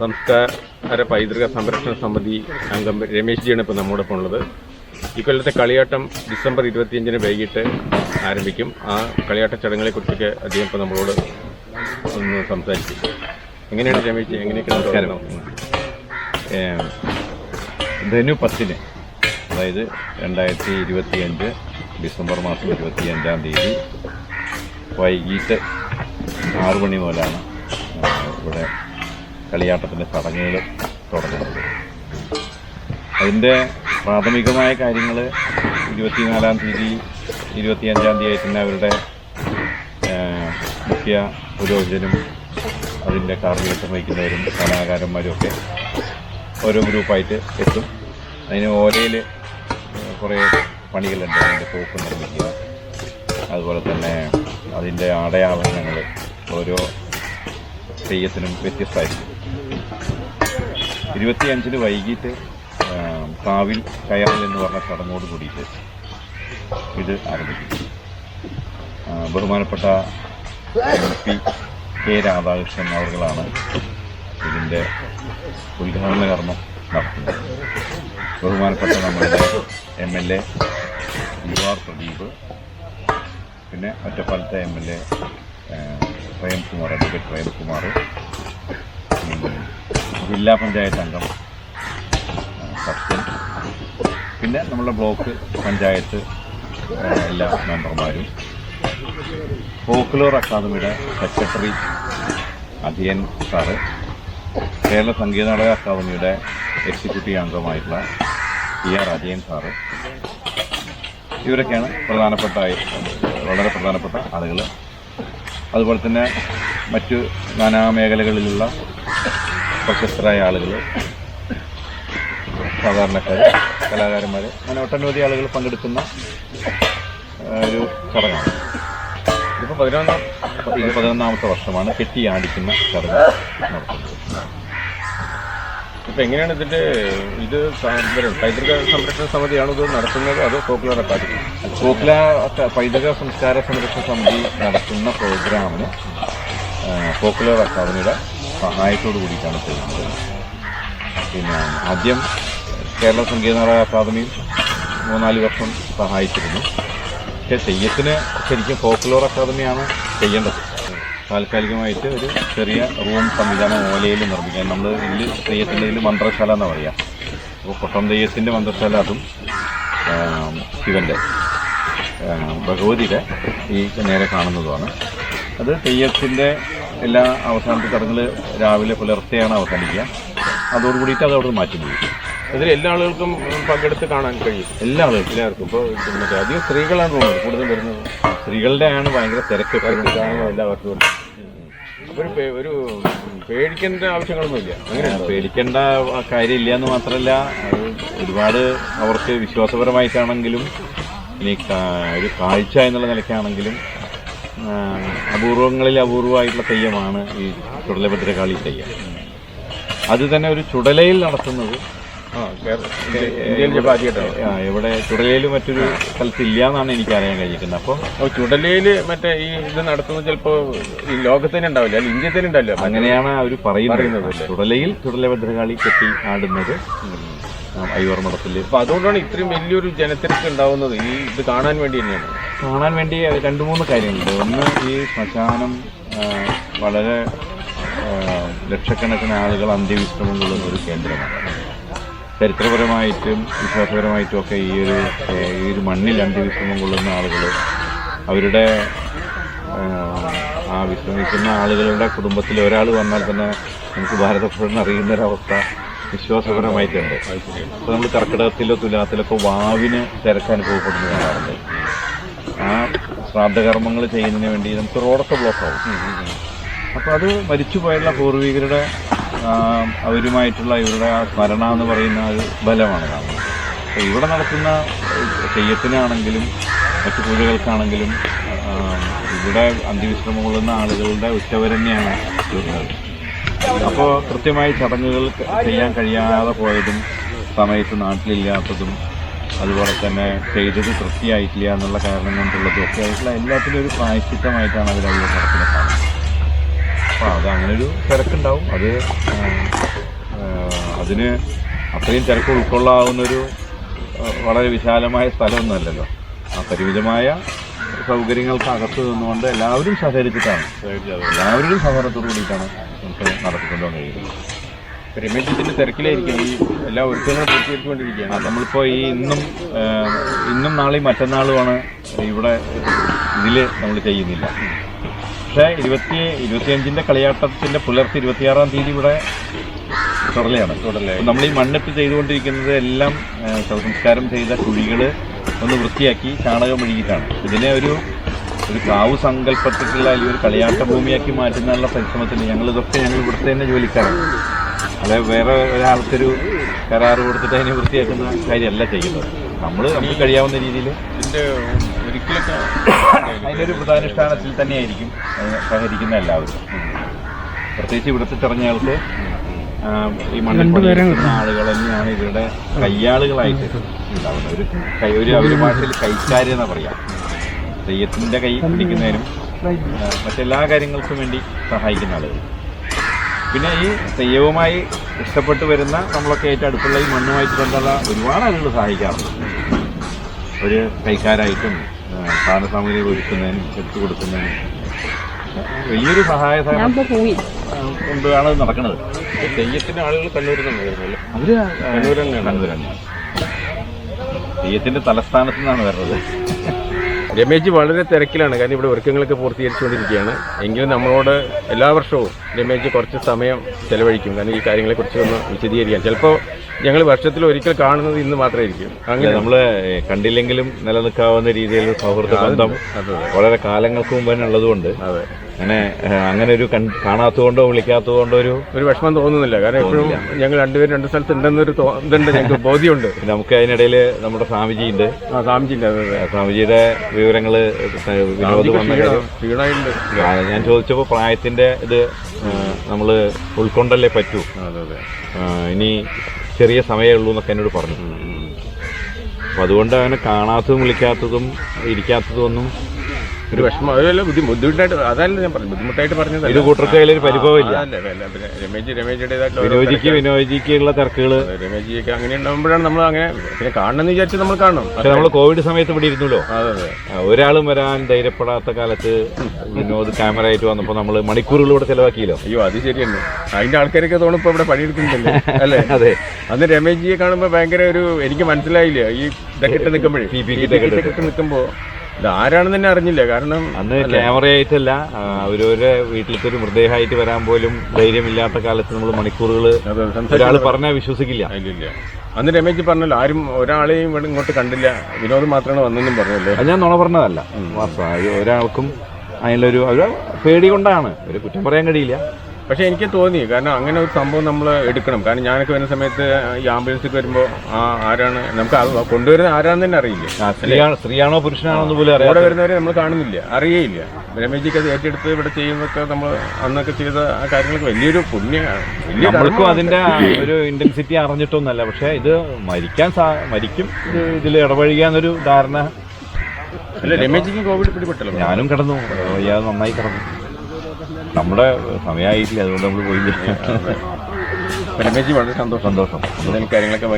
സംസ്കാര പൈതൃക സംരക്ഷണ സമിതി അംഗം രമേശ് ജിയാണ് ഇപ്പോൾ നമ്മോടൊപ്പം ഉള്ളത്. ഇക്കൊല്ലത്തെ കളിയാട്ടം ഡിസംബർ ഇരുപത്തിയഞ്ചിന് വൈകിട്ട് ആരംഭിക്കും. ആ കളിയാട്ട ചടങ്ങുകളെ കുറിച്ചൊക്കെ അദ്ദേഹം ഇപ്പോൾ നമ്മളോട് ഒന്ന് സംസാരിക്കും എങ്ങനെയാണ് രമേശ് ജി? എങ്ങനെയൊക്കെ നമസ്കാരം. ധനു പത്തിന് അതായത് രണ്ടായിരത്തി ഇരുപത്തിയഞ്ച് ഡിസംബർ മാസം ഇരുപത്തിയഞ്ചാം തീയതി വൈകിട്ട് ആറു മണി മുതലാണ് ഇവിടെ കളിയാട്ടത്തിന്റെ ചടങ്ങുകൾ തുടങ്ങുന്നത്. അതിന്റെ പ്രാഥമികമായ കാര്യങ്ങൾ ഇരുപത്തിനാലാം തീയതി ഇരുപത്തിയഞ്ചാം തീയതി തന്നെ അവരുടെ മുഖ്യ പുരോഹിതനും അതിന്റെ കാർമ്മികത്വം വഹിക്കുന്നവരും കലാകാരന്മാരും ഒക്കെ ഓരോ ഗ്രൂപ്പായിട്ട് എത്തും. അതിന് ഓലയിൽ കുറേ പണികളുണ്ട്. അതിന്റെ പോക്ക് നിർമ്മിക്കുക അതുപോലെ തന്നെ അതിന്റെ അടയാളങ്ങൾ ഓരോ തെയ്യത്തിനും വ്യത്യസ്തമായിരിക്കും. ഇരുപത്തിയഞ്ചിന് വൈകിട്ട് കാവിൽ കയറൽ എന്ന് പറഞ്ഞ ചടങ്ങോട് കൂടിയിട്ട് ഇത് ആരംഭിക്കും. ബഹുമാനപ്പെട്ട എം പി കെ രാധാകൃഷ്ണൻ അവർകളാണ് ഇതിന്റെ ഉദ്ഘാടന കർമ്മം നടത്തുന്നത്. ബഹുമാനപ്പെട്ട നമ്മളുടെ M L A U R Pradeep പിന്നെ ഒറ്റപ്പാലത്തെ M L A Premkumar advocate Premkumar ജില്ലാ പഞ്ചായത്ത് അംഗം. സത്യൻ. പിന്നെ നമ്മുടെ ബ്ലോക്ക് പഞ്ചായത്ത് എല്ലാ മെമ്പർമാരും. ഫോക്ലോർ അക്കാദമിയുടെ സെക്രട്ടറി അധിയൻ സാറ്. കേരള സംഗീത നാടക അക്കാദമിയുടെ എക്സിക്യൂട്ടീവ് അംഗമായിട്ടുള്ള പി ആർ അജയൻ സാറ്. ഇവരൊക്കെയാണ് പ്രധാനപ്പെട്ട വളരെ പ്രധാനപ്പെട്ട ആളുകൾ അതുപോലെ തന്നെ മറ്റു നാനാ മേഖലകളിലുള്ള പ്രശസ്തരായ ആളുകൾ സാധാരണക്കാർ കലാകാരന്മാർ അങ്ങനെ ഒട്ടനവധി ആളുകൾ പങ്കെടുക്കുന്ന ഒരു ചടങ്ങാണ്. ഇതിപ്പോൾ പതിനൊന്നാം ഇത് പതിനൊന്നാമത്തെ വർഷമാണ് കെട്ടിയാടിക്കുന്ന ചടങ്ങ് നടത്തുന്നത് ഇപ്പം എങ്ങനെയാണ് ഇതിന്റെ ഇത് പൈതൃക സംരക്ഷണ സമിതിയാണ് ഇത് നടത്തുന്നത് അതോ പോപ്പുലർ അക്കാദമി? കോക്ല പൈതൃക സംസ്കാര സംരക്ഷണ സമിതി നടത്തുന്ന പ്രോഗ്രാമിന് പോപ്പുലർ അക്കാദമിയുടെ സഹായത്തോടു കൂടിയിട്ടാണ് ചെയ്യുന്നത് പിന്നെ ആദ്യം കേരള സംഗീത നാടക അക്കാദമിയും മൂന്നാൽ വർഷം സഹായിച്ചിരുന്നു. പക്ഷേ തെയ്യത്തിന് ശരിക്കും ഫോക്കുലോർ അക്കാദമിയാണ് ചെയ്യേണ്ടത്. താൽക്കാലികമായിട്ട് ഒരു ചെറിയ റൂം സംവിധാനം ഓലയിൽ നിർമ്മിക്കാൻ. നമ്മൾ ഇതിൽ തെയ്യത്തിന്റെ ഇതിൽ മന്ത്രശാല എന്ന് പറയാം. അപ്പോൾ കൊട്ടം തെയ്യത്തിന്റെ മന്ത്രശാല അതും ശിവന്റെ ഭഗവതിയുടെ ഈ നേരെ കാണുന്നതുമാണ്. അത് തെയ്യത്തിന്റെ എല്ലാ അവസാനത്തെ ചടങ്ങുകൾ രാവിലെ പുലർച്ചെയാണ് അവസാനിക്കുക. അതോടുകൂടിയിട്ട് അത് അവിടെ മാറ്റി പോയി ഇതിൽ എല്ലാ ആളുകൾക്കും പങ്കെടുത്ത് കാണാൻ കഴിയും. എല്ലാ ആളുകൾക്കും. എല്ലാവർക്കും. ഇപ്പോൾ മറ്റേ അധികം സ്ത്രീകളാണ് തോന്നുന്നത് കൂടുതൽ വരുന്നത്. സ്ത്രീകളുടെയാണ് ഭയങ്കര തിരക്ക്. എല്ലാവർക്കും. ഒരു ഒരു പേടിക്കേണ്ട ആവശ്യങ്ങളൊന്നുമില്ല. അങ്ങനെ പേടിക്കേണ്ട കാര്യമില്ല എന്ന് മാത്രമല്ല ഒരുപാട് അവർക്ക് വിശ്വാസപരമായിട്ടാണെങ്കിലും ഇനി ഒരു കാഴ്ച എന്നുള്ള നിലയ്ക്കാണെങ്കിലും അപൂർവങ്ങളിൽ അപൂർവമായിട്ടുള്ള തെയ്യമാണ് ഈ ചുടലഭദ്രകാളി തെയ്യം. അത് തന്നെ ഒരു ചുടലയിൽ നടത്തുന്നത്. ഇവിടെ ചുടലയിൽ മറ്റൊരു സ്ഥലത്തില്ല എന്നാണ് എനിക്ക് അറിയാൻ കഴിഞ്ഞിരിക്കുന്നത്. അപ്പോൾ ചുടലയിൽ മറ്റേ ഈ ഇത് നടത്തുന്നത് ചിലപ്പോൾ ഈ ലോകത്തിന് ഉണ്ടാവില്ല അല്ലെങ്കിൽ ഇന്ത്യ തന്നെ ഉണ്ടാവില്ല. അങ്ങനെയാണ് അവർ പറയുന്നത്. ചുടലയിൽ ചുടലഭദ്രകാളി കെട്ടി ആടുന്നത് അയ്യോർ മഠത്തിൽ അപ്പോൾ അതുകൊണ്ടാണ് ഇത്രയും വലിയൊരു ജനത്തിരക്ക് ഉണ്ടാവുന്നത് ഈ ഇത് കാണാൻ വേണ്ടി തന്നെയാണ്. കാണാൻ വേണ്ടി രണ്ട് മൂന്ന് കാര്യങ്ങളുണ്ട്. ഒന്ന് ഈ ശ്മശാനം വളരെ ലക്ഷക്കണക്കിന് ആളുകൾ അന്ത്യവിശ്രമം കൊള്ളുന്ന ഒരു കേന്ദ്രമാണ്. ചരിത്രപരമായിട്ടും വിശ്വാസപരമായിട്ടും ഒക്കെ ഈ ഒരു ഈ ഒരു മണ്ണിൽ അന്ത്യവിശ്രമം കൊള്ളുന്ന ആളുകൾ അവരുടെ ആ, വിശ്രമിക്കുന്ന ആളുകളുടെ കുടുംബത്തിൽ ഒരാൾ വന്നാൽ തന്നെ നമുക്ക് ഭാരതപ്പുഴന്ന് അറിയുന്ന ഒരവസ്ഥ വിശ്വാസപരമായിട്ടുണ്ട് അപ്പോൾ നമ്മൾ കർക്കിടകത്തിലോ തുലാത്തിലൊക്കെ വാവിന് തിരക്ക് അനുഭവപ്പെടുന്ന കാണാറുണ്ട് ആ ശ്രാദ്ധകർമ്മങ്ങൾ ചെയ്യുന്നതിന് വേണ്ടി നമുക്ക് റോഡൊക്കെ ബ്ലോക്ക് ആവും. അപ്പോൾ അത് മരിച്ചുപോയുള്ള പൂർവികരുടെ അവരുമായിട്ടുള്ള ഇവരുടെ ആ സ്മരണ എന്ന് പറയുന്ന ഒരു ബലമാണ് കാണുന്നത്. അപ്പോൾ ഇവിടെ നടത്തുന്ന തെയ്യത്തിനാണെങ്കിലും മറ്റു പൂജകൾക്കാണെങ്കിലും ഇവിടെ അന്ത്യവിശ്രമം കൊള്ളുന്ന ആളുകളുടെ ഉച്ചവരന്നെയാണ് തീർന്നത്. അപ്പോൾ കൃത്യമായി ചടങ്ങുകൾ ചെയ്യാൻ കഴിയാതെ പോയതും സമയത്ത് നാട്ടിലില്ലാത്തതും അതുപോലെ തന്നെ ചെയ്തത് തൃപ്തിയായിട്ടില്ല എന്നുള്ള കാരണം കൊണ്ടുള്ളതും ഒക്കെ ആയിട്ടുള്ള എല്ലാത്തിനും ഒരു പ്രായശ്ചിത്തമായിട്ടാണ് അവർ അവർ നടക്കുന്നത് അപ്പോൾ അത് അങ്ങനെ ഒരു തിരക്കുണ്ടാവും. അത് അതിന് അത്രയും തിരക്ക് ഉൾക്കൊള്ളാവുന്നൊരു വളരെ വിശാലമായ സ്ഥലമൊന്നുമല്ലല്ലോ. ആ പരിമിതമായ സൗകര്യങ്ങൾക്കകത്ത് നിന്നുകൊണ്ട് എല്ലാവരും സഹകരിച്ചിട്ടാണ്. എല്ലാവരുടെയും സഹകരണത്തോടു കൂടിയിട്ടാണ് നമുക്ക് നടത്തിക്കൊണ്ടുപോകാൻ രമേശ് ഇതിന്റെ തിരക്കിലായിരിക്കും ഈ എല്ലാ ഒരുക്കങ്ങളും പൂർത്തീകരിച്ചുകൊണ്ടിരിക്കുകയാണ്. നമ്മളിപ്പോൾ ഈ ഇന്നും ഇന്നും നാളെയും മറ്റന്നാളുമാണ് ഇവിടെ ഇതിൽ നമ്മൾ ചെയ്യുന്നില്ല. പക്ഷേ ഇരുപത്തി ഇരുപത്തിയഞ്ചിന്റെ കളിയാട്ടത്തിന്റെ പുലർച്ചെ ഇരുപത്തിയാറാം തീയതി ഇവിടെ തുടലയാണ് തുടലെ നമ്മൾ ഈ മണ്ണിട്ട് ചെയ്തുകൊണ്ടിരിക്കുന്നത് എല്ലാം ശവസംസ്കാരം ചെയ്ത കുഴികൾ ഒന്ന് വൃത്തിയാക്കി ചാണകം ഒഴുകിയിട്ടാണ് ഇതിനെ ഒരു ഒരു കാവ് സങ്കല്പത്തിലുള്ള അല്ലെങ്കിൽ ഒരു കളിയാട്ട ഭൂമിയാക്കി മാറ്റുന്നതിനുള്ള പരിശ്രമത്തിന് ഞങ്ങൾ ഇതൊക്കെ ഞങ്ങൾ ഇവിടുത്തെ തന്നെ ജോലിക്കാരാണ്. അല്ലെ വേറെ ഒരാൾക്കൊരു കരാർ കൊടുത്തിട്ട് അതിനെ വൃത്തിയാക്കുന്ന കാര്യമല്ല ചെയ്യുന്നത്. നമ്മൾ നമുക്ക് കഴിയാവുന്ന രീതിയിൽ ഒരു പ്രധാനുഷ്ഠാനത്തിൽ തന്നെയായിരിക്കും അത് സഹകരിക്കുന്ന എല്ലാവരും. പ്രത്യേകിച്ച് ഇവിടുത്തെ തെരഞ്ഞയാൾക്ക് ഈ മണ്ണിൽ ആളുകൾ തന്നെയാണ് ഇവരുടെ കയ്യാളുകളായിട്ട് ഉണ്ടാവുന്നത്. ഒരു കൈ ഒരു അവർ ഭാഷയിൽ കൈക്കാരി എന്നാ പറയാം. തെയ്യത്തിന്റെ കൈ പിടിക്കുന്നതിനും മറ്റെല്ലാ കാര്യങ്ങൾക്കും വേണ്ടി സഹായിക്കുന്ന ആളുകൾ പിന്നെ ഈ തെയ്യവുമായി ഇഷ്ടപ്പെട്ട് വരുന്ന നമ്മളൊക്കെ ഏറ്റവും അടുത്തുള്ള ഈ മണ്ണുമായിട്ട് ബന്ധമുള്ള ഒരുപാട് ആളുകൾ സഹായിക്കാറുണ്ട്. ഒരു കൈക്കാരായിട്ടും സാധന സാമഗ്രികൾ ഒരുക്കുന്നതിനും എടുത്തു കൊടുക്കുന്നതിനും. വലിയൊരു സഹായ കൊണ്ടാണ് നടക്കുന്നത്. തെയ്യത്തിന്റെ ആളുകൾ കണ്ണൂരിൽ നിന്നായിരുന്നല്ലോ അവർ. തെയ്യത്തിന്റെ തലസ്ഥാനത്തു തെയ്യത്തിന്റെ തലസ്ഥാനത്ത് നിന്നാണ് വരുന്നത്. രമേശ് വളരെ തിരക്കിലാണ്. കാരണം ഇവിടെ ഒരുക്കങ്ങളൊക്കെ പൂർത്തീകരിച്ചുകൊണ്ടിരിക്കുകയാണ്. എങ്കിലും നമ്മളോട് എല്ലാ വർഷവും രമേശ് കുറച്ച് സമയം ചെലവഴിക്കും. കാരണം ഈ കാര്യങ്ങളെക്കുറിച്ച് ഒന്ന് വിശദീകരിക്കാൻ ചിലപ്പോൾ ഞങ്ങൾ വർഷത്തിൽ ഒരിക്കൽ കാണുന്നത് ഇന്ന് മാത്രമായിരിക്കും. അങ്ങനെ നമ്മൾ കണ്ടില്ലെങ്കിലും നിലനിൽക്കാവുന്ന രീതിയിൽ സൗഹൃദ ബന്ധം വളരെ കാലങ്ങൾക്ക് മുമ്പ് തന്നെ ഉള്ളതുകൊണ്ട് അതെ. അങ്ങനെ അങ്ങനെ ഒരു കാണാത്തതുകൊണ്ടോ വിളിക്കാത്തതുകൊണ്ടോ ഒരു ഒരു വിഷമം തോന്നുന്നില്ല. കാരണം എപ്പോഴും ഞങ്ങൾ രണ്ടുപേരും രണ്ട് സ്ഥലത്ത് ഉണ്ടെന്നൊരു ഇതുണ്ട് ഞങ്ങൾക്ക് ബോധ്യമുണ്ട്. നമുക്ക് അതിനിടയിൽ നമ്മുടെ സ്വാമിജിയുണ്ട്. ആ സ്വാമിജി സ്വാമിജിയുടെ വിവരങ്ങൾ വിനോദ് ഞാൻ ചോദിച്ചപ്പോൾ പ്രായത്തിന്റെ ഇത് നമ്മൾ ഉൾക്കൊണ്ടല്ലേ പറ്റൂ. ഇനി ചെറിയ സമയമേ ഉള്ളൂ എന്നൊക്കെ എന്നോട് പറഞ്ഞു. അപ്പം അതുകൊണ്ട് അങ്ങനെ കാണാത്തതും വിളിക്കാത്തതും ഇരിക്കാത്തതും ഒന്നും ഒരു വിഷമം അതല്ല ബുദ്ധി ബുദ്ധിമുട്ടായിട്ട് അതല്ല ഞാൻ പറഞ്ഞു ബുദ്ധിമുട്ടായിട്ട് പറഞ്ഞത് ഇത് കൂട്ടർക്ക് അതിലൊരു പരിഭവമില്ല രമേശ് രമേശിയുടേതായിട്ടുള്ള ഓരോ വിനോദിക്ക് വിനോദിക്കുള്ള തിരക്കുകൾ അതെ, രമേശിയൊക്കെ അങ്ങനെ ഉണ്ടാകുമ്പോഴാണ് നമ്മൾ അങ്ങനെ പിന്നെ കാണണമെന്ന് വിചാരിച്ച് നമ്മൾ കാണണം പക്ഷെ നമ്മൾ കോവിഡ് സമയത്ത് ഇവിടെ ഇരുന്നല്ലോ അതെ അതെ ഒരാളും വരാൻ ധൈര്യപ്പെടാത്ത കാലത്ത് വിനോദ് ക്യാമറ ആയിട്ട് വന്നപ്പോൾ നമ്മൾ മണിക്കൂറുകളിലൂടെ ചെലവാക്കിയല്ലോ അയ്യോ അത് ശരിയാണ് അതിന്റെ ആൾക്കാരൊക്കെ തോന്നുമ്പോ ഇവിടെ പണിയെടുക്കുന്നില്ലേ അല്ലേ അതെ അന്ന് രമേശിയെ കാണുമ്പോ ഭയങ്കര ഒരു എനിക്ക് മനസ്സിലായില്ല ഈ ഇതൊക്കെ നിൽക്കുമ്പോഴേ പി ആരാണെന്ന് തന്നെ അറിഞ്ഞില്ല. കാരണം അന്ന് ക്യാമറ ആയിട്ടല്ല ആ, അവരവരെ വീട്ടിലത്തെ ഒരു മൃതദേഹമായിട്ട് വരാൻ പോലും ധൈര്യമില്ലാത്ത കാലത്ത് നമ്മൾ മണിക്കൂറുകൾ ഒരാൾ പറഞ്ഞാൽ വിശ്വസിക്കില്ല. ഇല്ല അന്ന് രമേശ് പറഞ്ഞല്ലോ ആരും ഒരാളെയും ഇവിടെ ഇങ്ങോട്ട് കണ്ടില്ല. വിനോദ് മാത്രമാണ് വന്നെന്നും പറഞ്ഞല്ലോ? ഞാൻ നുണ പറഞ്ഞതല്ല. ഒരാൾക്കും അതിലൊരു ഒരു പേടി കൊണ്ടാണ്. ഒരു കുറ്റം പറയാൻ കഴിയില്ല. പക്ഷെ എനിക്ക് തോന്നി കാരണം അങ്ങനെ ഒരു സംഭവം നമ്മൾ എടുക്കണം. കാരണം ഞാനൊക്കെ വരുന്ന സമയത്ത് ഈ ആംബുലൻസിൽ വരുമ്പോൾ ആ ആരാണ് നമുക്ക് അത് കൊണ്ടുവരുന്ന ആരാണെന്ന് തന്നെ അറിയില്ല. സ്ത്രീയാണോ പുരുഷനാണോ പോലും അറിയാം വരുന്നവരെ നമ്മൾ കാണുന്നില്ല അറിയേയില്ല. രമേജിക്ക് അത് ഏറ്റെടുത്ത് ഇവിടെ ചെയ്യുന്നൊക്കെ നമ്മൾ അന്നൊക്കെ ചെയ്ത ആ കാര്യങ്ങൾക്ക് വലിയൊരു പുണ്യമാണ് വലിയ നമ്മൾക്കും അതിന്റെ ഒരു ഇന്റൻസിറ്റി അറിഞ്ഞിട്ടൊന്നല്ല പക്ഷെ ഇത് മരിക്കാൻ മരിക്കും. ഇത് ഇതിൽ ഇടപഴകിയാന്നൊരു ധാരണ. അല്ല രമേജിക്ക് കോവിഡ് പിടിപെട്ടല്ലോ. ഞാനും കിടന്നു. നന്നായി കിടന്നു. നമ്മുടെ സമയമായിട്ടില്ല അതുകൊണ്ട് നമ്മൾ പോയില്ല? രമേശ് വളരെ സന്തോഷം. സന്തോഷം. കാര്യങ്ങളൊക്കെ